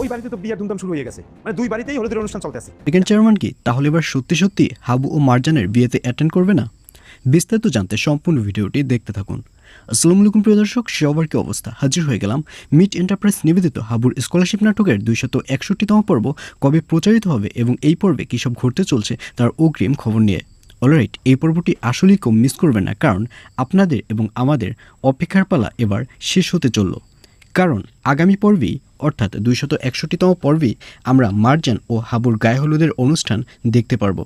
ওই বাড়িতে তো বিয়ার ধুমধাম শুরু হয়ে গেছে। মানে দুই বাড়িতেই হলুদের অনুষ্ঠান চলতেছে সেকেন্ড চেয়ারম্যান কি? তাহলে এবার সত্যি সত্যি হাবু ও মার্জানের বিয়েতে অ্যাটেন্ড করবে না? বিস্তারিত জানতে সম্পূর্ণ ভিডিওটি দেখতে থাকুন। আসসালামু আলাইকুম, প্রিয় দর্শক, সবার কি অবস্থা? হাজির হয়ে গেলাম মিট এন্টারপ্রাইজ নিবেদিত হাবুর স্কলারশিপ নাটকের দুইশত একষট্টিতম পর্ব, কবে প্রচারিত হবে এবং এই পর্বে কী সব ঘটতে চলছে তার অগ্রিম খবর নিয়ে। অলরাইট, এই পর্বটি আসলেই কম মিস করবেন না, কারণ আপনাদের এবং আমাদের অপেক্ষার পালা এবার শেষ হতে চলল। কারণ আগামী পর্বেই অর্থাৎ দুইশত একষট্টিতম পর্বেই আমরা মার্জান ও হাবুর গায়ে হলুদের অনুষ্ঠান দেখতে পারব।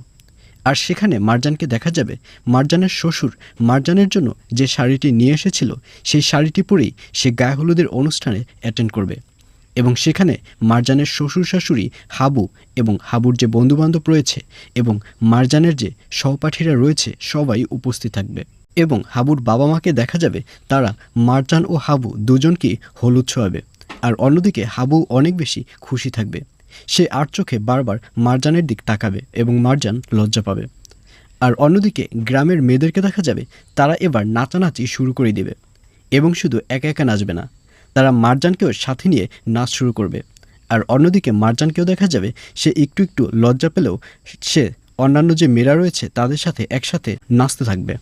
আর সেখানে মার্জানকে দেখা যাবে মার্জানের শ্বশুর মার্জানের জন্য যে শাড়িটি নিয়ে এসেছিল, সেই শাড়িটি পরেই সে গায়ে হলুদের অনুষ্ঠানে অ্যাটেন্ড করবে। এবং সেখানে মার্জানের শ্বশুর শাশুড়ি হাবু এবং হাবুর যে বন্ধুবান্ধব রয়েছে এবং মার্জানের যে সহপাঠীরা রয়েছে, সবাই উপস্থিত থাকবে। এবং হাবুর বাবা মাকে দেখা যাবে, তারা মার্জান ও হাবু দুজনকেই হলুদ ছোঁয়াবে আর অন্যদিকে হাবু অনেক বেশি খুশি থাকবে। সে আর চোখে বারবার মারজানের দিক তাকাবে এবং মারজান লজ্জা পাবে। আর অন্যদিকে গ্রামের মেয়েদেরকে দেখা যাবে, তারা এবার নাচানাচি শুরু করে দেবে। এবং শুধু একা একা নাচবে না, তারা মারজানকেও সাথে নিয়ে নাচ শুরু করবে। আর অন্যদিকে মারজানকেও দেখা যাবে, সে একটু একটু লজ্জা পেলেও সে অন্যান্য যে মেয়েরা রয়েছে, তাদের সাথে একসাথে নাচতে থাকবে।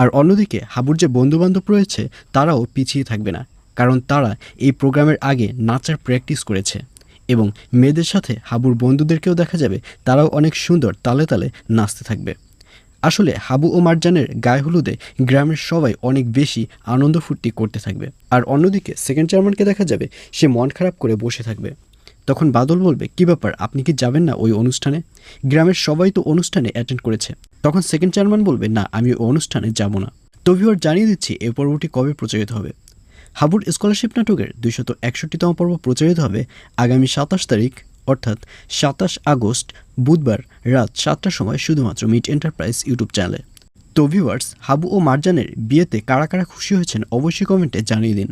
আর অন্যদিকে হাবুর যে বন্ধুবান্ধব রয়েছে, তারাও পিছিয়ে থাকবে না, কারণ তারা এই প্রোগ্রামের আগে নাচার প্র্যাকটিস করেছে। এবং মেয়েদের সাথে হাবুর বন্ধুদেরকেও দেখা যাবে, তারাও অনেক সুন্দর তালে তালে নাচতে থাকবে। আসলে হাবু ও মার্জানের গায়ে হলুদে গ্রামের সবাই অনেক বেশি আনন্দ ফুর্তি করতে থাকবে। আর অন্যদিকে সেকেন্ড চেয়ারম্যানকে দেখা যাবে, সে মন খারাপ করে বসে থাকবে। তখন বাদল বলবে, কি ব্যাপার, আপনি কি যাবেন না ওই অনুষ্ঠানে? গ্রামের সবাই তো অনুষ্ঠানে অ্যাটেন্ড করেছে। তখন সেকেন্ড চেয়ারম্যান বলবে, না, আমি অনুষ্ঠানে যাব না। তো জানিয়ে দিচ্ছি, এ পর্বটি কবে প্রচারিত হবে? হাবুর স্কলারশিপ নাটকের দুইশত একষট্টিতম পর্ব প্রচারিত হবে আগামী সাতাশ তারিখ, অর্থাৎ সাতাশ আগস্ট বুধবার রাত সাতটার সময় শুধুমাত্র মিট এন্টারপ্রাইজ ইউটিউব চ্যানেলে। তো ভিউয়ার্স হাবু ও মার্জানের বিয়েতে কারা কারা খুশি হয়েছেন অবশ্যই কমেন্টে জানিয়ে দিন।